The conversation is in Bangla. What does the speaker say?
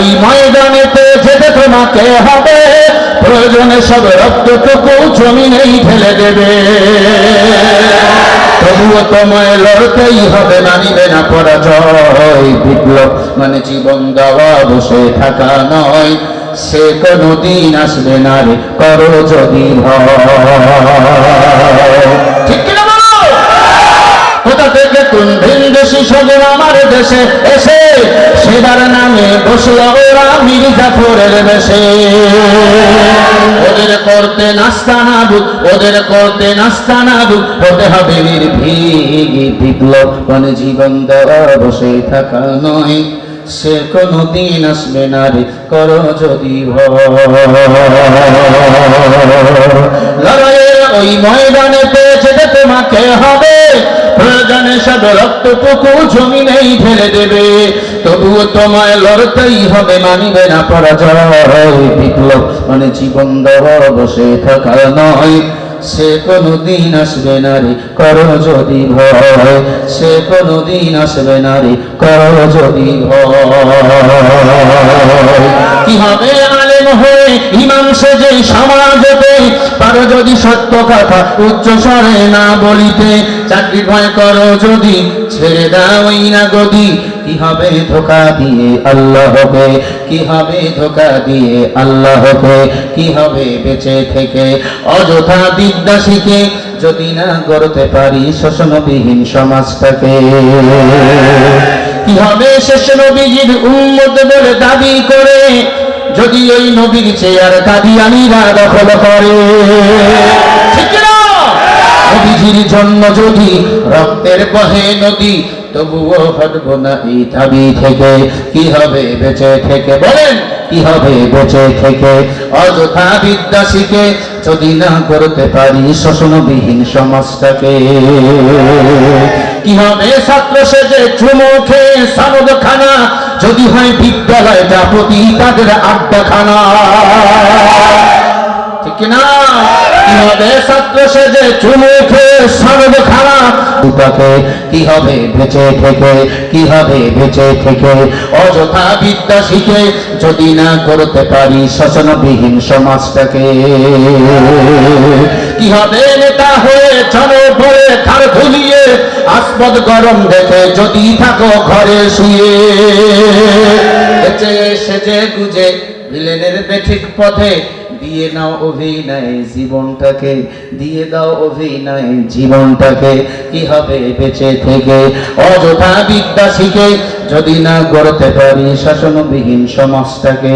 ওই ময়দানেতে যেতে তোমাকে হবে। প্রয়োজনে সব রক্তটুকু জমিনেই ঢেলে দেবে। তবুও তোমায় লড়তেই হবে মানিবে না পরাজয়। বিপ্লব মানে জীবন দেওয়া, বসে থাকা নয়। সে কোনদিন আসবে না রে, করো যদি কোথা থেকে কোন ভিন দেশি সজন আমার দেশে এসে সেবার নামে বসল ওরা মির্জাফরের বেশে। ওদের করতে নাস্তা না বুক ওদের করতে নাস্তা না বুক হতে হবে নির্ভীক বিপ্লব মানে জীবন দেওয়া বসে থাকা নয়। সে কোনো দিন আসবে না রে, করো যদি লড়াইয়ের ওই ময়দানেতে যেতে তোমাকে হবে সব রক্তটুকু জমিনেই ঢেলে দেবে। তবুও তোমায় লড়তেই হবে, মানিবে না পরাজয়। বিপ্লব মানে জীবন দেওয়া বসে থাকা নয়। সে কোনো দিন আসবে না রে, করো যদি ভয়। সে কোনো দিন আসবে না রে, করো যদি ভয়। কি হবে আলেম হয়ে ইমাম সেজে সমাজতে? পারো যদি সত্য কথা উচ্চ স্বরে না বলিতে। চাকরি ভয় করো যদি, ছেড়ে দাওই না গদি কি হবে ধোকা দিয়ে আল্লাহকে? কি হবে ধোকা দিয়ে আল্লাহকে? কি হবে বেঁচে থেকে? অযথা শিখে যদি না গড়তে পারি শোষণবিহীন সমাজটাকে। কি হবে শেষ নবীজির উন্মত বলে দাবি করে? যদি ওই নবীর চেয়ার কাদিয়ানিরা দখল করে। না জন্য যদি রক্তের বহে নদী, তবুও হটব না এই দাবি থেকে। কি হবে বেঁচে থেকে? বলেন, কি হবে বেঁচে থেকে? অযথা বিদ্যা শিখে যদি না করতে পারি শোষণবিহীন সমাজটাকে। কি হবে ছাত্র সেজে চুমো খেয়ে সানদ খানা যদি হয় বিদ্যালয়টা প্রতি তাদের আড্ডাখানা। ঠিক না অযথা বিদ্যা শিখে যদি না করতে পারি শোষণবিহীন সমাজটাকে। কি হবে নেতা হয়ে জনবলে খার ধুলিয়ে আসপদ গরম দেখে যদি থাকো ঘরে শুয়ে। সেজে গুজে ভিলেনের পথে দিয়ে নাও অভিনয় জীবনটাকে, দিয়ে দাও অভিনয় জীবনটাকে, কি হবে বেঁচে থেকে? অযথা বিদ্যা শিখে যদি না গড়তে পারি শাসনবিহীন সমাজটাকে।